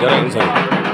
ಜರ ಹಿಂಗೆ ಸರ್ ಜರ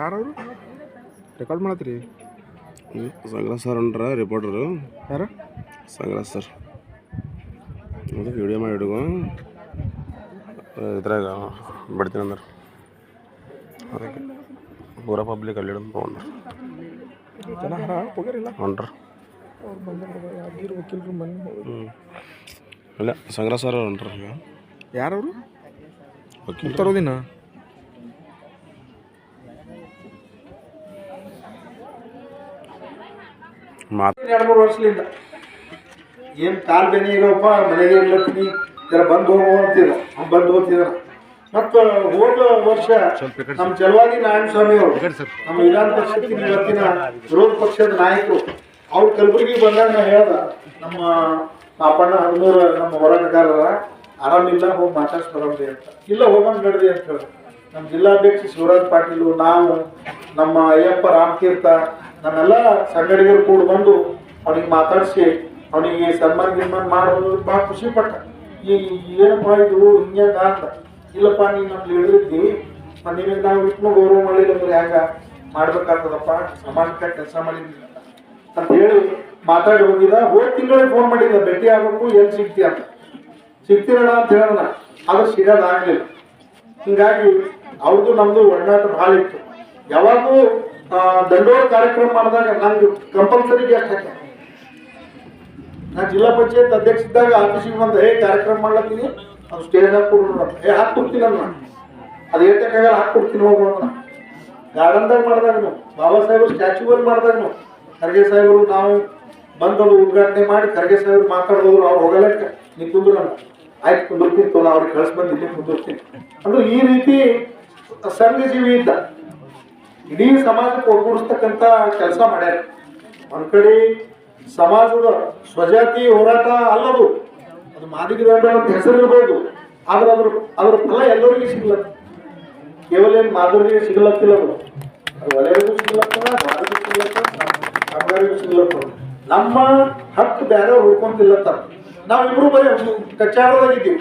ಯಾರವರು? ರೆಕಾರ್ಡ್ ಮಾಡತ್ರಿ? ಸಾಗರ ಸರ್ ಅಂದ್ರ ರಿಪೋರ್ಟರು ಯಾರು? ಸಾಗರ ಸರ್ ಅದು ವಿಡಿಯೋ ಮಾಡಿ ಹಿಡುಗು ಇದ್ರಾಗ ಬಿಡ್ತೀನಿ ಅಂದ್ರೆ. ಅದಕ್ಕೆ ಪೂರ ಪಬ್ಲಿಕ್ ಅಲ್ಲಿ ಹಿಡಿದು ತೊಗೊಂಡ್ರು ಜನ ಹರ ಹೋಗ್ಯಾರಿಲ್ಲ ಹೊಂಟ್ರ ಇಲ್ಲ ಸಂಗ್ರಹ ಸರ್ ಹೊಂಟ್ರ ಈಗ. ಯಾರವರು? ವಕೀಲ್ ಮಾತು. ಎರಡು ಮೂರು ವರ್ಷದಿಂದ. ಏನು ಕಾಲು ಬೆನಿ ಈಗಪ್ಪ ಮನೆಗೆ ಇರ್ಲತ್ತೀನಿ ಜರ ಬಂದು ಹೋಗು ಅಂತಿದ್ರು. ಅವ್ನು ಬಂದು ಹೋಗ್ತಿದ್ರು ಮತ್ತು ಹೋದ ವರ್ಷ ನಮ್ಮ ಜಲವಾದಿ ನಾರಾಯಣ ಸ್ವಾಮಿ ಅವರು ನಮ್ಮ ವಿಧಾನ ಪರಿಷತ್ತಿನ ಇವತ್ತಿನ ವಿರೋಧ ಪಕ್ಷದ ನಾಯಕರು ಅವ್ರು ಕಲಬುರಗಿ ಬಂದಾಗ ನಾ ಹೇಳ್ದ ನಮ್ಮ ಪಾಪಣ್ಣ ಹದಿಮೂರ ನಮ್ಮ ಹೋರಾಟಗಾರರ ಆರಾಮಿಲ್ಲ ಹೋಗಿ ಮಾತಾಡ್ಸಿ ಬರೋದ್ರಿ ಅಂತ. ಇಲ್ಲ ಹೋಗಂಗ್ ನಡ್ರಿ ಅಂತ ಹೇಳಿ ನಮ್ಮ ಜಿಲ್ಲಾಧ್ಯಕ್ಷ ಶಿವರಾಜ್ ಪಾಟೀಲು ನಾವು ನಮ್ಮ ಅಯ್ಯಪ್ಪ ರಾಮತೀರ್ಥ ನಮ್ಮೆಲ್ಲ ಸಂಗಡಿಗರು ಕೂಡ ಬಂದು ಅವನಿಗೆ ಮಾತಾಡಿಸಿ, ಅವನಿಗೆ ಸನ್ಮಾನ ಗಿನ್ಮಾನ ಮಾಡೋದು ಭಾಳ ಖುಷಿ ಪಟ್ಟ. ಈ ಏನಪ್ಪ ಇದು ಹಿಂಗ್ಯಾಂಗ ಅಂತ. ಇಲ್ಲಪ್ಪ, ನೀನು ನಮ್ಗೆ ಹೇಳಿದ್ದಿ ನಿಮಗೆ ನಾವು ಇಟ್ಟು ಗೌರವ ಮಾಡಿಲ್ಲ ಅಂದ್ರೆ ಹ್ಯಾಂಗ ಮಾಡ್ಬೇಕಾಗ್ತದಪ್ಪ. ಸಮಾಜಕ್ಕೆ ಕೆಲಸ ಮಾಡಿದ್ವಿ ಅಂತ ಹೇಳಿ ಮಾತಾಡಿ ಹೋಗಿದ ಹೋದ ತಿಂಗಳೇ ಫೋನ್ ಮಾಡಿದ್ದ, ಭೇಟಿ ಆಗ್ಬೇಕು, ಎಲ್ಲಿ ಸಿಗ್ತೀಯ ಅಂತ. ಸಿಗ್ತೀರಣ ಅಂತ ಹೇಳೋಣ. ಆದ್ರೆ ಸಿಗೋದಾಗ್ಲಿಲ್ಲ ಹಿಂಗಾಗಿ ಅವ್ರದ್ದು ನಮ್ದು ಒಡನಾಟ ಭಾಳ ಇತ್ತು. ಯಾವಾಗೂ ಆ, ದಂಡೋರ ಕಾರ್ಯಕ್ರಮ ಮಾಡಿದಾಗ ನಂಗೆ ಕಂಪಲ್ಸರಿ ಗೆಸ್ಟ್ ಹಾಕ್ಯ ನಾ ಜಿಲ್ಲಾ ಪಂಚಾಯತ್ ಅಧ್ಯಕ್ಷ ಇದ್ದಾಗ ಆಫೀಸಿಗೆ ಬಂದು ಹೇ ಕಾರ್ಯಕ್ರಮ ಮಾಡ್ಲತ್ತೀನಿ. ಅದು ಸ್ಟೇಜ್ ಹಾಕ್ಕೊಡ್ರು ಏ ಹಾಕ್ಕೊಡ್ತೀನಿ ಅನ್ನ ಅದು ಏಟಕ್ಕಾಗಲ್ಲ ಹಾಕಿ ಕೊಡ್ತೀನಿ ಹೋಗೋಣ ಗಾರ್ಡನ್ದಾಗ ಮಾಡಿದಾಗ ಬಾಬಾ ಸಾಹೇಬರು ಮಾಡಿದಾಗ ಖರ್ಗೆ ಸಾಹೇಬರು ನಾವು ಬಂದವರು ಉದ್ಘಾಟನೆ ಮಾಡಿ ಖರ್ಗೆ ಸಾಹೇಬ್ರು ಮಾತಾಡಿದವರು ಅವ್ರು ಹೋಗಲಕ್ಕೆ ನೀ ಕುಂದ್ರು ಅಂತ ಆಯ್ತು ಕುಂದಿರ್ತೀನಿ ತೋ ಅವ್ರಿಗೆ ಬಂದು ಇಲ್ಲಿ ಕುಂದಿರ್ತೀನಿ. ಅಂದ್ರೆ ಈ ರೀತಿ ಸಂಘಜೀವಿ ಇದ್ದ. ಇಡೀ ಸಮಾಜಕ್ಕೆ ಒಗ್ಗೂಡಿಸ್ತಕ್ಕಂಥ ಕೆಲಸ ಮಾಡ್ಯಾರ. ಒಂದ್ ಕಡೆ ಸಮಾಜದ ಸ್ವಜಾತಿ ಹೋರಾಟ ಅಲ್ಲದು, ಅದು ಮಾದಿಗ ದಂಡ ಅಂತ ಹೆಸರಿರ್ಬೋದು ಆದ್ರೆ ಅದ್ರ ಅದ್ರ ಫಲ ಎಲ್ಲರಿಗೂ ಸಿಗ್ಲತ್ತ. ಕೇವಲ ಏನು ಮಾದರಿಗೆ ಸಿಗ್ಲತ್ತಿಲ್ಲ ಅದು. ಒಲೆಯರಿಗೂ ಸಿಗ್ಲತ್ತದ ಸಿಗ್ಲತ್ತದ ಕಾಮಗಾರಿಗೂ ಸಿಗ್ಲತ್ತದ ನಮ್ಮ ಹಕ್ಕು ಬೇರೆ ಉಳ್ಕೊಂತಿಲ್ಲತ್ತ. ನಾವಿಬ್ರು ಬರೀ ಕಚ್ಚಾಡದಾಗಿದ್ದೀವಿ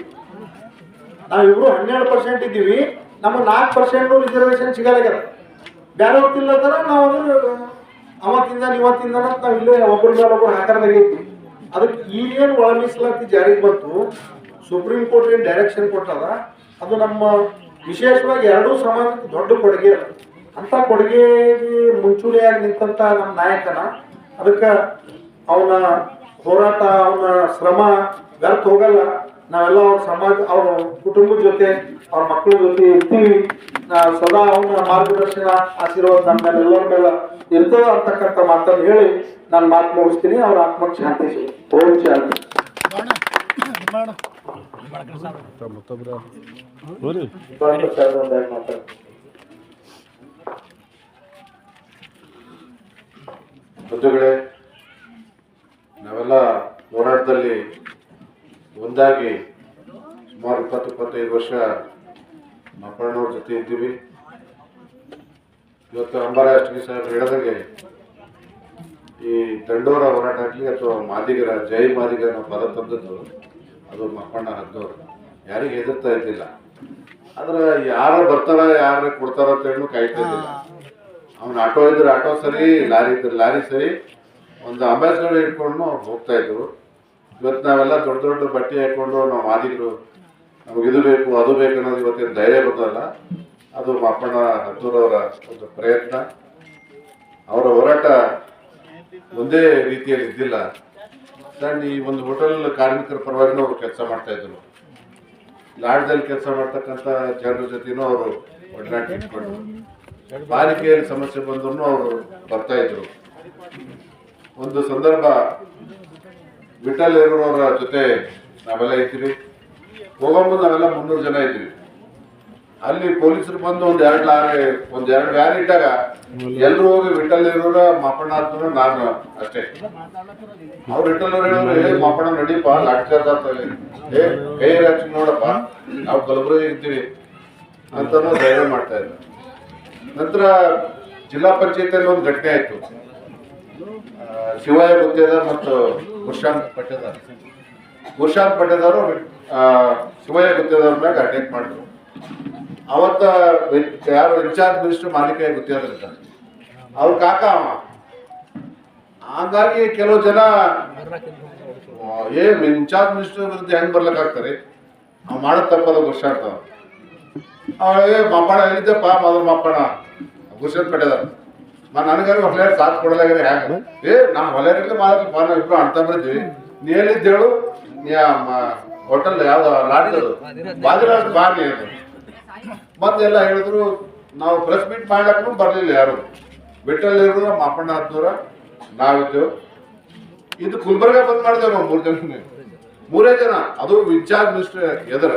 ನಾವಿಬ್ರು ಹನ್ನೆರಡು ಪರ್ಸೆಂಟ್ ಇದ್ದೀವಿ. ನಮ್ಮ ನಾಲ್ಕು ಪರ್ಸೆಂಟ್ ರಿಸರ್ವೇಶನ್ ಸಿಗಲಾಗ್ಯದ ಬೇರೆ ತಿಲ್ಲದಾರ ನಾವು ಅಂದ್ರೆ, ಅವತ್ತಿಂದ ಇವತ್ತಿಂದ ನಾವು ಇಲ್ಲೇ ಒಬ್ಬರ ಮೇಲೆ ಒಬ್ಬರು ಹಾಕರ್ದಾಗೈತಿ ಅದಕ್ಕೆ ಈಗೇನು ಒಳ ಮೀಸಲಾತಿ ಜಾರಿಗೆ ಬಂತು, ಸುಪ್ರೀಂ ಕೋರ್ಟ್ ಏನು ಡೈರೆಕ್ಷನ್ ಕೊಟ್ಟದ, ಅದು ನಮ್ಮ ವಿಶೇಷವಾಗಿ ಎರಡೂ ಸಮಾಜಕ್ಕೆ ದೊಡ್ಡ ಕೊಡುಗೆ ಅಲ್ಲ ಅಂತ ಕೊಡುಗೆಗೆ ಮುಂಚೂಣಿಯಾಗಿ ನಿಂತಂತ ನಮ್ಮ ನಾಯಕನ, ಅದಕ್ಕೆ ಅವನ ಹೋರಾಟ, ಅವನ ಶ್ರಮ ವ್ಯರ್ಥ ಹೋಗಲ್ಲ. ನಾವೆಲ್ಲ ಅವ್ರ ಸಮಾಜ, ಅವ್ರ ಕುಟುಂಬದ ಜೊತೆ, ಅವ್ರ ಮಕ್ಕಳ ಜೊತೆ ಇರ್ತೀವಿ ಸದಾ ಅವನ ಮಾರ್ಗದರ್ಶನ, ಆಶೀರ್ವಾದ ನಮ್ಮ ಮೇಲೆ, ಎಲ್ಲರ ಮೇಲೆ ಇರ್ತದ ಅಂತಕ್ಕಂಥ ಮಾತನ್ನು ಹೇಳಿ ನಾನು ಮಾತು ಮುಗಿಸ್ತೀನಿ ಅವ್ರ ಆತ್ಮಕ್ಕೆ ಶಾಂತಿ. ಓಂ ಶಾಂತಿ ನಾವೆಲ್ಲ ಹೋರಾಟದಲ್ಲಿ ಒಂದಾಗಿ ಸುಮಾರು ಇಪ್ಪತ್ತು, ಇಪ್ಪತ್ತೈದು ವರ್ಷ ಮಕ್ಕಳನ್ನವ್ರ ಜೊತೆ ಇದ್ದೀವಿ. ಇವತ್ತು ಅಂಬರಾಷ್ಟ್ರೀಯ ಸಾಹೇಬ್ ಹೇಳಿದಂಗೆ ಈ ದಂಡೋರ ಹೋರಾಟ ಆಗಲಿ ಅಥವಾ ಮಾದಿಗರ, ಜೈ ಮಾದಿಗರ ಪದ ತಂದದ್ದು ಅದು ಮಕ್ಕಣ್ಣ ಹದ್ದವ್ರು ಯಾರಿಗೆ ಹೆದರ್ತಾ ಇದ್ದಿಲ್ಲ ಆದ್ರೆ ಯಾರ ಬರ್ತಾರ ಯಾರ ಕೊಡ್ತಾರ ಅಂತ ಹೇಳಿ ಕಾಯ್ತಾ ಇದ್ದಿಲ್ಲ ಅವ್ನ ಆಟೋ ಇದ್ರೆ ಆಟೋ ಸರಿ, ಲಾರಿ ಇದ್ರೆ ಲಾರಿ ಸರಿ. ಒಂದು ಅಂಬಾಸಿಡರ್ ಇಟ್ಕೊಂಡು ಹೋಗ್ತಾ ಇದ್ರು. ಇವತ್ತು ನಾವೆಲ್ಲ ದೊಡ್ಡ ದೊಡ್ಡ ಬಟ್ಟೆ ಹಾಕೊಂಡು ನಾವು ಮಾದಿಗರು ನಮಗೆ ಇದು ಬೇಕು, ಅದು ಬೇಕು ಅನ್ನೋದು ಇವತ್ತೇನು ಧೈರ್ಯ ಗೊತ್ತಲ್ಲ ಅದು ಮಾಪಣ್ಣ ಹತ್ತೂರವರ ಒಂದು ಪ್ರಯತ್ನ. ಅವರ ಹೋರಾಟ ಒಂದೇ ರೀತಿಯಲ್ಲಿ ಇದ್ದಿಲ್ಲ. ಸಣ್ಣ ಈ ಒಂದು ಹೋಟೆಲ್ ಕಾರ್ಮಿಕರ ಪರವಾಗಿ ಅವರು ಕೆಲಸ ಮಾಡ್ತಾ ಇದ್ರು. ಲಾಡ್ಜಲ್ಲಿ ಕೆಲಸ ಮಾಡ್ತಕ್ಕಂಥ ಜನರ ಜೊತೆನೂ ಅವರು ಒಡನಾಟ ಇಟ್ಕೊಂಡು ಬಾಲಿಕೆಯಲ್ಲಿ ಸಮಸ್ಯೆ ಬಂದ್ರು ಅವರು ಬರ್ತಾ ಇದ್ರು. ಒಂದು ಸಂದರ್ಭ ವಿಠಲ್ ಇರೋರ ಜೊತೆ ನಾವೆಲ್ಲ ಇದ್ದೀವಿ. ಹೋಗೋ ನಾವೆಲ್ಲ ಮುನ್ನೂರು ಜನ ಇದ್ದೀವಿ. ಅಲ್ಲಿ ಪೊಲೀಸರು ಬಂದು ಒಂದ್ ಎರಡು ಲಾರಿ, ಒಂದ್ ಎರಡು ವ್ಯಾನ್ ಇಟ್ಟಾಗ ಎಲ್ಲರೂ ಹೋಗಿ ವಿಠಲ್ ಇರೋರ ಮಾಪಣ್ಣ ಅಂತ ನಾನು ಅಷ್ಟೇ. ಅವ್ರು ವಿಠಲ್ ಅವ್ರು ಮಾಪಣ್ಣ ನಡೀಪ ಲಾಟ್ಚಾರ್ಜ್ ಕೈ ಹಚ್ಚಿ ನೋಡಪ್ಪ, ನಾವು ಕಲಬುರಗಿ ಇರ್ತೀವಿ. ಅಂತ ಧೈರ್ಯ ಮಾಡ್ತಾ ಇದ್ರು. ನಂತರ ಜಿಲ್ಲಾ ಪಂಚಾಯತಿಯಲ್ಲಿ ಒಂದು ಘಟನೆ ಆಯ್ತು. ಶಿವಾಯ ಗುತ್ತೇದಾರ್ ಮತ್ತು ಕುಶಾಂತ್ ಪಟ್ಟದವರು ಕುಶಾಂತ್ ಪಟ್ಟದವರು ಶಿವಯ್ಯ ಗುತ್ತೇದಾರ್ ಮ್ಯಾಗ ಅಟ್ಯಾಕ್ ಮಾಡಿದ್ರು. ಅವತ್ತ ಯಾರು ಇನ್ಚಾರ್ಜ್ ಮಿನಿಸ್ಟರ್ ಮಾಲಿಕಾಯಿ ಗುತ್ತೇದಾರ್ ಇರ್ತಾರೆ ಅವ್ರ ಕಾಕ ಅವ. ಹಂಗಾಗಿ ಕೆಲವು ಜನ ಆ, ಏ ಇನ್ಚಾರ್ಜ್ ಮಿನಿಸ್ಟರ್ ವಿರುದ್ಧ ಹೆಂಗ್ ಬರ್ಲಿಕ್ಕಾಗ್ತಾರೆ ಅವ್ ಮಾಡೋದ್ ತಪ್ಪದ ಕುಶಾಂತ್ ಅವ. ಮಾಪಾಣ ಮಪ್ಪಣ ಎಲ್ಲಿದ್ದಪ್ಪ ಅದ್ರ ಮಪ್ಪಣ ಗುರ್ಷನ್ ಕಟ್ಟದ ನನಗಾರು ಹೊಲ ಸಾಥ್ ಕೊಡಲಾಗಿದೆ ಹ್ಯಾಂಗ? ಏ ನಾ ಹೊಲೆಯಲ್ಲಿ ಮಾತ್ರ ಫಾರ್ನ್ ಇಬ್ರು ಬಂದಿದ್ವಿ ನೀ ಎಲ್ಲಿದ್ದೇಳು? ಹೋಟೆಲ್ ಯಾವ್ದು ಲಾಡಿ ಬಾಜಿರಾಜ್ ಬಾ ನೀ ಅದು ಮತ್ತೆಲ್ಲ ಹೇಳಿದ್ರು, ನಾವು ಪ್ರೆಸ್ ಮೀಟ್ ಮಾಡ್ಲಕ್ಕೂ ಬರಲಿಲ್ಲ ಯಾರು. ಬಿಟ್ಟಲ್ಲಿರೋ ಮಾಪಣ್ಣ ಹತ್ತೂರ ನಾವಿದ್ದೆವು ಇದು ಗುಲ್ಬರ್ಗ ಬಂದ್ ಮಾಡಿದೆವು ನಾವು ಮೂರು ಜನ. ಮೂರೇ ಜನ. ಅದು ಇನ್ಚಾರ್ಜ್ ಮಿನಿಸ್ಟರ್ ಎದುರ.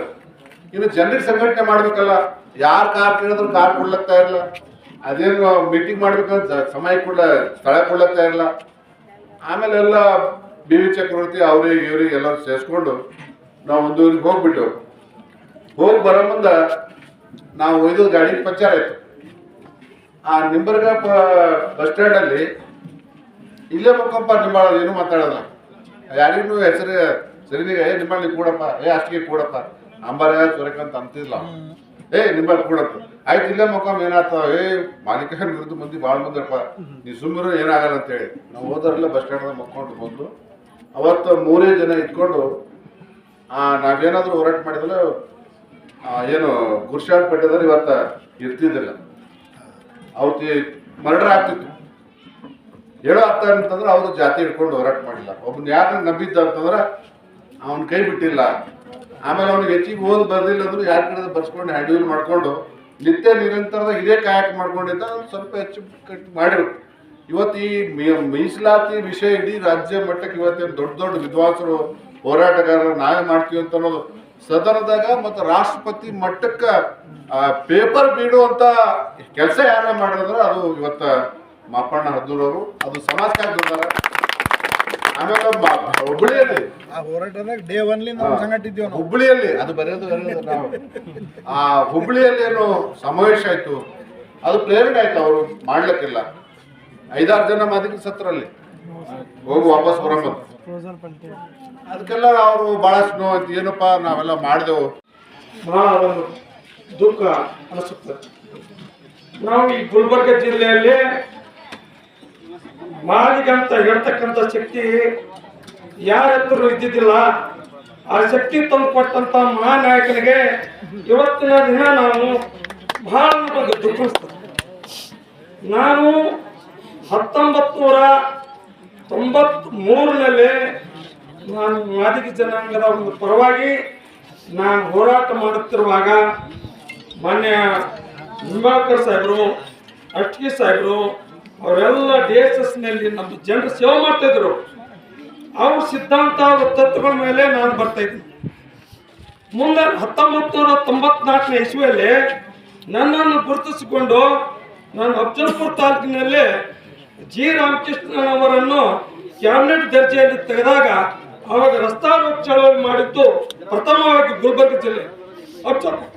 ಇನ್ನು ಜನರಿಗೆ ಸಂಘಟನೆ ಮಾಡ್ಬೇಕಲ್ಲ. ಯಾರ್ ಕಾರ್ ಕೇಳಿದ್ರು ಕಾರ್ ಕೊಡ್ಲಕ್ತಾ ಇರಲ್ಲ ಅದೇನು ಮೀಟಿಂಗ್ ಮಾಡ್ಬೇಕಂತ ಸಮಯ ಕೊಡ್ಲ ಸ್ಥಳ ಕೊಡ್ಲತ್ತಾ ಇರಲ್ಲ. ಆಮೇಲೆ ಎಲ್ಲ ಬಿ ವಿ ಚಕ್ರವರ್ತಿ ಅವ್ರಿಗೆ ಇವ್ರಿಗೆ ಎಲ್ಲರೂ ಸೇರಿಸ್ಕೊಂಡು ನಾವು ಒಂದು ಊರಿಗೆ ಹೋಗ್ಬಿಟ್ಟು, ಹೋಗಿ ಬರೋ ಮುಂದ ನಾವು ಒಯ್ದು ಗಾಡಿ ಪಂಚರ್ ಆಯ್ತು. ಆ ನಿಂಬರ್ಗ ಬಸ್ ಸ್ಟ್ಯಾಂಡ್ ಅಲ್ಲಿ ಇಲ್ಲೇ ಮಕ್ಕಪ್ಪ, ನಿಂಬಾಳ ಏನು ಮಾತಾಡಲ್ಲ. ಯಾರಿಗೂ ಹೆಸರು, ಸರಿನಿಗೆ, ಏ, ನಿಂಬಾಳ ಕೂಡಪ್ಪ, ಏ, ಅಷ್ಟಿಗೆ ಕೂಡಪ್ಪ, ಅಂಬಾರ ಸೂರ್ಯಕಾಂತ್ ಅಂತಿಲ್ಲ. ಏ ನಿಂಬಾಳ ಕೊಡಪ್ಪ ಆಯ್ತು ಇಲ್ಲೇ ಮುಖಾಮ್ ಏನಾತ ಏ ಮಾಲೀಕರ ವಿರುದ್ಧ ಮಂದಿ ಭಾಳ ಮಂದಿರಪ್ಪ ನೀ ಸುಮ್ಮನೆ ಏನಾಗಲ್ಲ ಅಂತೇಳಿ. ನಾವು ಹೋದರೆಲ್ಲ ಬಸ್ ಸ್ಟ್ಯಾಂಡ್ ಮಕ್ಕೊಂಡು ಬಂದು ಅವತ್ತು ಮೂರೇ ಜನ ಇಟ್ಕೊಂಡು ನಾವೇನಾದರೂ ಹೋರಾಟ ಮಾಡಿದ್ರೆ ಏನು ಗುರುಶಾಂತ್ ಪಟ್ಟೇದಾರ್ ಇವತ್ತು ಇರ್ತಿದ್ದಿಲ್ಲ. ಅವತ್ತು ಮರ್ಡರ್ ಆಗ್ತಿತ್ತು. ಹೇಳೋ ಅರ್ಥ ಅಂತಂದ್ರೆ ಅವರು ಜಾತಿ ಇಟ್ಕೊಂಡು ಹೋರಾಟ ಮಾಡಿಲ್ಲ. ಒಬ್ಬನ ಯಾರನ್ನ ನಂಬಿದ್ದ ಅಂತಂದ್ರೆ ಅವನ ಕೈ ಬಿಟ್ಟಿಲ್ಲ. ಆಮೇಲೆ ಅವ್ನಿಗೆ ಹೆಚ್ಚಿಗೆ ಓದ್ ಬರ್ದಿಲ್ಲ ಅಂದ್ರೆ ಯಾರ ಕಡೆ ಬರ್ಸ್ಕೊಂಡು ಹ್ಯಾಂಡಲ್ ಮಾಡ್ಕೊಂಡು ನಿತ್ಯ ನಿರಂತರದ ಇದೇ ಕಾಯಕ ಮಾಡ್ಕೊಂಡಿದ್ದ ಸ್ವಲ್ಪ ಹೆಚ್ಚು ಕಟ್ ಮಾಡಿರು. ಇವತ್ತು ಈ ಮೀಸಲಾತಿ ವಿಷಯ ಇಡೀ ರಾಜ್ಯ ಮಟ್ಟಕ್ಕೆ ಇವತ್ತೇನು ದೊಡ್ಡ ದೊಡ್ಡ ವಿದ್ವಾಂಸರು ಹೋರಾಟಗಾರರು ನಾವೇ ಮಾಡ್ತೀವಿ ಅಂತ ಅನ್ನೋದು ಸದನದಾಗ ಮತ್ತು ರಾಷ್ಟ್ರಪತಿ ಮಟ್ಟಕ್ಕೆ ಪೇಪರ್ ಬೀಡುವಂತ ಕೆಲಸ ಯಾರೇ ಮಾಡಿದ್ರೆ ಅದು ಇವತ್ತು ಮಾಪಣ್ಣ ಹದ್ದೂರವರು ಅದು ಸಮಾಜಕ್ಕೆ ಆಮೇಲೆ ಹುಬ್ಳಿಯಲ್ಲಿ. ಹುಬ್ಬಳ್ಳಿಯಲ್ಲಿ ಆ ಹೋರಾಟದಾಗ ಡೇ ಒನ್ಲಿ ನಾವು ಸಂಘಟಿದ್ದೀವಿ ನಾವು. ಹುಬ್ಬಳ್ಳಿಯಲ್ಲಿ ಅದು ಬರೆಯೋದು ಬರೆಯೋದು ನಾವು. ಆ ಹುಬ್ಳಿಯಲ್ಲಿ ಏನು ಸಮಾವೇಶ ಆಯ್ತು. ಅದು ಪ್ರೇರಣೆ ಆಯ್ತು ಅವರು ಮಾಡ್ಲಿಕ್ಕಿಲ್ಲ. ಐದಾರು ಜನ ಮಾದಿಗೆ ಸತ್ರಲ್ಲಿ ಹೋಗಿ ವಾಪಸ್ ಬರಂಬಂದು ಅದಕ್ಕೆಲ್ಲ ಅವರು ಬಹಳಷ್ಟು ನೋವು ಆಯ್ತು ಏನಪ್ಪ ನಾವೆಲ್ಲ ಮಾಡಿದೆವು. ಬಹಳ ಒಂದು ದುಃಖ ಅನಿಸುತ್ತೆ. ನಾವು ಈ ಗುಲ್ಬರ್ಗ ಜಿಲ್ಲೆಯಲ್ಲಿ ಮಾದಿಗೆ ಅಂತ ಹೇಳ್ತಕ್ಕಂಥ ಶಕ್ತಿ ಯಾರ ಹತ್ರ ಇದ್ದಿದ್ದಿಲ್ಲ, ಆ ಶಕ್ತಿ ತಂದು ಕೊಟ್ಟಂತ ಮಹಾನಾಯಕನಿಗೆ ಇವತ್ತಿನ ದಿನ ನಾವು ಬಹಳ ನಮಗೆ ದುಃಖಿಸ್ತೇವೆ ನಾನು ಹತ್ತೊಂಬತ್ತು ನೂರ ತೊಂಬತ್ ಮೂರಿನಲ್ಲಿ ನಾನು ಮಾದಿಗ ಜನಾಂಗದ ಒಂದು ಪರವಾಗಿ ನಾನು ಹೋರಾಟ ಮಾಡುತ್ತಿರುವಾಗ ಮಾನ್ಯ ನಿಂಬಾಳ್ಕರ್ ಸಾಹೇಬರು ಅಟ್ಕಿ ಸಾಹೇಬರು ಅವರೆಲ್ಲ ಡಿ ಎಸ್ ಎಸ್ನಲ್ಲಿ ನಮ್ಮ ಜನರು ಸೇವೆ ಮಾಡ್ತಿದ್ರು. ಅವ್ರ ಸಿದ್ಧಾಂತ, ಅವ್ರ ತತ್ವಗಳ ಮೇಲೆ ನಾನು ಬರ್ತಾ ಇದ್ದೀನಿ. ಮುಂದೆ ಹತ್ತೊಂಬತ್ತು ನೂರ ತೊಂಬತ್ನಾಲ್ಕನೇ ಇಸ್ವಿಯಲ್ಲಿ ನನ್ನನ್ನು ಗುರುತಿಸಿಕೊಂಡು ನಾನು ಅಫ್ಜಲ್ಪುರ್ ತಾಲೂಕಿನಲ್ಲಿ ಜಿ. ರಾಮಕೃಷ್ಣನವರನ್ನು ಕ್ಯಾಬಿನೆಟ್ ದರ್ಜೆಯಲ್ಲಿ ತೆಗೆದಾಗ ಅವಾಗ ರಸ್ತಾ ರೋಕ್ ಚಳವಳಿ ಮಾಡಿದ್ದು ಪ್ರಥಮವಾಗಿ ಗುಲ್ಬರ್ಗ ಜಿಲ್ಲೆ, ಅಫ್ಜಲ್ಪುರ್.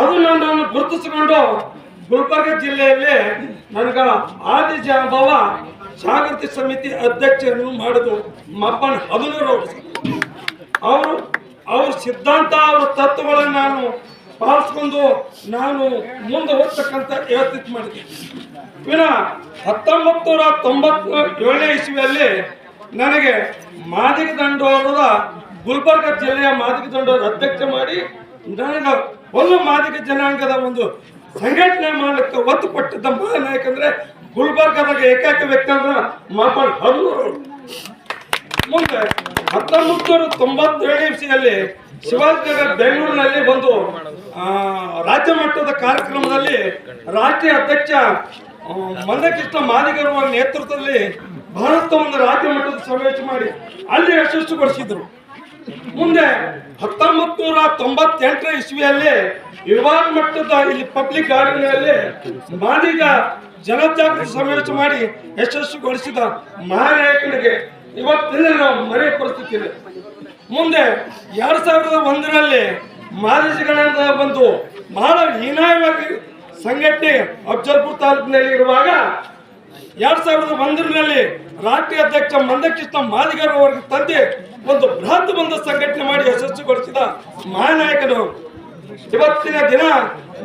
ಅದು ನನ್ನನ್ನು ಗುರುತಿಸಿಕೊಂಡು ಗುಲ್ಬರ್ಗ ಜಿಲ್ಲೆಯಲ್ಲಿ ನನಗ ಆದಿ ಜಾಂಬವ ಜಾಗೃತಿ ಸಮಿತಿ ಅಧ್ಯಕ್ಷರನ್ನು ಮಾಡಿದ್ರು ಮಪ್ಪನ ಹದಿನೂರು ಅವರು. ಅವ್ರ ಸಿದ್ಧಾಂತ, ಅವ್ರ ತತ್ವಗಳನ್ನು ನಾನು ಪಾಲಿಸ್ಕೊಂಡು ನಾನು ಮುಂದೆ ಹೋಗ್ತಕ್ಕಂಥ ಯೋಚಿತ್ ಮಾಡಿದೆ ವಿನ ಹತ್ತೊಂಬತ್ತು ನೂರ ತೊಂಬತ್ತ ಏಳನೇ ಇಸ್ವಿಯಲ್ಲಿ ನನಗೆ ಮಾದಿಗ ದಂಡೋರದ ಗುಲ್ಬರ್ಗ ಜಿಲ್ಲೆಯ ಮಾದಿಗ ದಂಡೋರ ಅಧ್ಯಕ್ಷ ಮಾಡಿ ನನಗೆ ಒಂದು ಮಾದಿಗ ಜನಾಂಗದ ಒಂದು ಸಂಘಟನೆ ಮಾಡಲಿಕ್ಕೆ ಒತ್ತು ಕೊಟ್ಟಿದ್ದ ಮಹಾನಾಯಕ ಅಂದ್ರೆ ಗುಲ್ಬರ್ಗದಾಗ ಏಕೈಕ ವ್ಯಕ್ತಿ ಅಂದ್ರೆ ಮಾಪನ್ ಹನ್ನೂರು ಮುಂದೆ ಹತ್ತೊಂಬತ್ತು ನೂರ ತೊಂಬತ್ತೇಳನೇ ಇಸ್ವಿಯಲ್ಲಿ ಶಿವಾಜಿನಗರ ಬೆಂಗಳೂರಿನಲ್ಲಿ ಆ, ರಾಜ್ಯ ಮಟ್ಟದ ಕಾರ್ಯಕ್ರಮದಲ್ಲಿ ರಾಷ್ಟ್ರೀಯ ಅಧ್ಯಕ್ಷ ಮಂದಕೃಷ್ಣ ಮಾದಿಗರ ಅವರ ನೇತೃತ್ವದಲ್ಲಿ ಭಾರತ ಒಂದು ರಾಜ್ಯ ಮಟ್ಟದ ಸಮಾವೇಶ ಮಾಡಿ ಅಲ್ಲಿ ಯಶಸ್ವಿಗೊಳಿಸಿದ್ರು. ಮುಂದೆ ಹತ್ತೊಂಬತ್ ನೂರ ತೊಂಬತ್ತೆಂಟರ ಇಸ್ವಿಯಲ್ಲಿ ವಿಭಾಗ ಮಟ್ಟದ ಇಲ್ಲಿ ಪಬ್ಲಿಕ್ ಗಾರ್ಡನ್ನಲ್ಲಿ ಮಾದಿಗ ಜನಜಾಗೃತಿ ಸಮಾವೇಶ ಮಾಡಿ ಯಶಸ್ವಿಗೊಳಿಸಿದ ಮಹಾನಾಯಕನಿಗೆ ಇವತ್ತಿನ ನಾವು ಮರೆಯ ಪರಿಸ್ಥಿತಿ ಇದೆ ಮುಂದೆ ಎರಡ್ ಸಾವಿರದ ಒಂದರಲ್ಲಿ ಮಾದಿಗಗಳಿಂದ ಬಂದು ಬಹಳ ಹೀನಾಯವಾಗಿ ಸಂಘಟನೆ ಅಫ್ಜಲ್ಪುರ್ ತಾಲೂಕಿನಲ್ಲಿ ಇರುವಾಗ ಎರಡ್ ಸಾವಿರದ ಒಂದರಲ್ಲಿ ರಾಷ್ಟ್ರೀಯ ಅಧ್ಯಕ್ಷ ಮಂದಕೃಷ್ಣ ಮಾದಿಗರ್ ಅವರಿಗೆ ತಂದೆ ಒಂದು ಬೃಹತ್ ಬಂದ ಸಂಘಟನೆ ಮಾಡಿ ಯಶಸ್ವಿಗೊಳಿಸಿದ ಮಹಾನಾಯಕನು ಇವತ್ತಿನ ದಿನ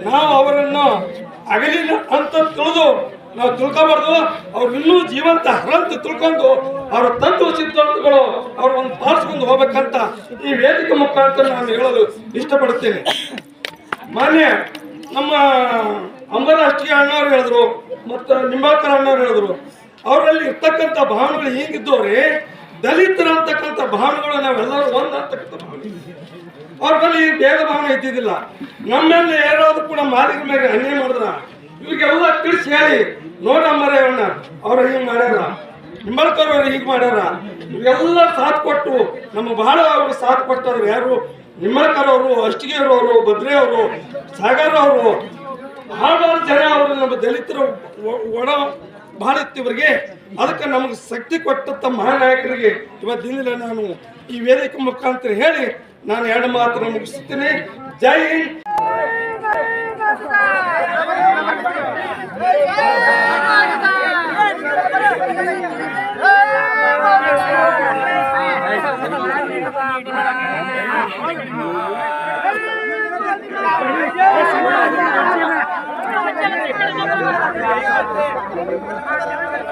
ನಾವು ಅವರನ್ನು ಅಗಲಿಲ್ಲ ಅಂತ ತಿಳಿದು ನಾವು ತಿಳ್ಕೊಬಾರ್ದು, ಅವ್ರು ಇನ್ನೂ ಜೀವಂತ ಹರಂತ ತಿಳ್ಕೊಂಡು ಅವರ ತತ್ವ ಸಿದ್ಧಾಂತಗಳು ಅವ್ರ ಒಂದು ಪಾಲಿಸ್ಕೊಂಡು ಹೋಗ್ಬೇಕಂತ ಈ ವೇದಿಕೆ ಮುಖಾಂತರ ನಾನು ಹೇಳಲು ಇಷ್ಟಪಡುತ್ತೇನೆ. ಮಾನ್ಯ, ನಮ್ಮ ಅಂಬರಾಷ್ಟ್ರೀಯ ಅಣ್ಣವ್ರು ಹೇಳಿದ್ರು, ಮತ್ತು ನಿಂಬಾಕರ ಅಣ್ಣವ್ರು ಹೇಳಿದ್ರು. ಅವರಲ್ಲಿ ಇರ್ತಕ್ಕಂಥ ಭಾವನೆಗಳು ಹೇಗಿದ್ದವ್ರೆ? ದಲಿತರ ಅಂತಕ್ಕಂಥ ಭಾವನೆಗಳು ನಾವೆಲ್ಲರೂ ಒಂದು ಅಂತಕ್ಕಂಥ ಭಾವನೆ. ಅವ್ರ ಬಳಿ ಭೇದ ಭಾವನೆ ಇದ್ದಿದ್ದಿಲ್ಲ. ನಮ್ಮೆಲ್ಲ ಯಾರಾದ್ರೂ ಕೂಡ ಮಾದಿಗ ಮೇಲೆ ಅನ್ಯಾಯ ಮಾಡಿದ್ರ, ಇವ್ರಿಗೆಲ್ಲ ತಿಳಿಸಿ ಹೇಳಿ. ನೋಡಮ್ಮರೇ ಅವನ್ನ ಅವ್ರು ಹಿಂಗೆ ಮಾಡ್ಯಾರ. ನಿಂಬಳ್ಕರ್ ಅವ್ರು ಹೀಗೆ ಮಾಡ್ಯಾರ. ಇವೆಲ್ಲ ಸಾಥ್ ಕೊಟ್ಟು, ನಮ್ಮ ಬಹಳ ಅವ್ರಿಗೆ ಸಾಥ್ ಕೊಟ್ಟವ್ರು ಯಾರು? ನಿಂಬಳ್ಕರ್ ಅವರು ಅಷ್ಟಿಗೆಯವರು ಭದ್ರೆ ಅವರು, ಸಾಗರ್ ಅವರು. ಬಹಳ ಜನ ಅವರು ನಮ್ಮ ದಲಿತರ ಒಡ ಇತ್ತು ಇವರಿಗೆ ಅದಕ್ಕೆ ನಮಗೆ ಶಕ್ತಿ ಕೊಟ್ಟಂಥ ಮಹಾನಾಯಕರಿಗೆ ಇವತ್ತಿನಿಂದ ನಾನು ಈ ವೇದಿಕೆ ಮುಖಾಂತರ ಹೇಳಿ ನಾನು ಎರಡು ಮಾತನ್ನು ಮುಗಿಸುತ್ತೇನೆ ಜೈ ಹಿಂದ್.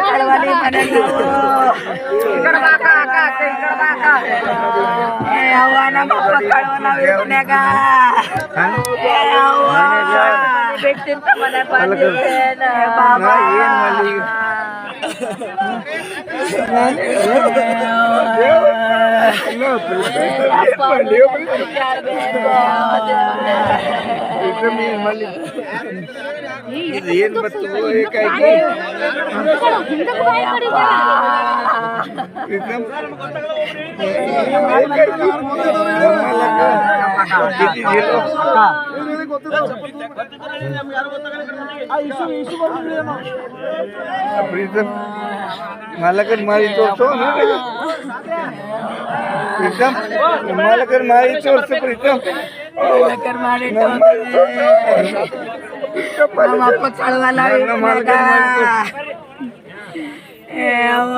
ಕಳವಲಿ ಮನೆ ನಾವು ಅವ್ವ ನಮ್ಮಪ್ಪ ಕಳವ ನಾವು ಇವ್ನ್ಯಾಗ ಏ ಅವ್ವ ಬಿಟ್ಟಿಂತ ಮನೆ ಬಂದಿದ್ದೇನ ಬಾಬಾ ಏನ್ ಬತ್ತು ಏಕಾಗಿ ವಿಕ್ರಮ್ ಏಕಾಗಿ ಪ್ರೀತಮ್ ಮಾಲಕರ್ ಮಾರಿ ತೋರ್ಸು ಪ್ರೀತಮ್ ಮಾಲಕರ್ ಮಾರಿ ತೋರ್ಸು ಪ್ರೀತಮ್ ಮಾಲಕರ್ ಮಾಡಿ ನಮ್ಮಪ್ಪ ಕಳವಲ್ಲ ನನ್ನ ಮಾಲಕರ್ ಮಾಡಿ ತೋರ್ಸು. ಏ ಅವ್ವ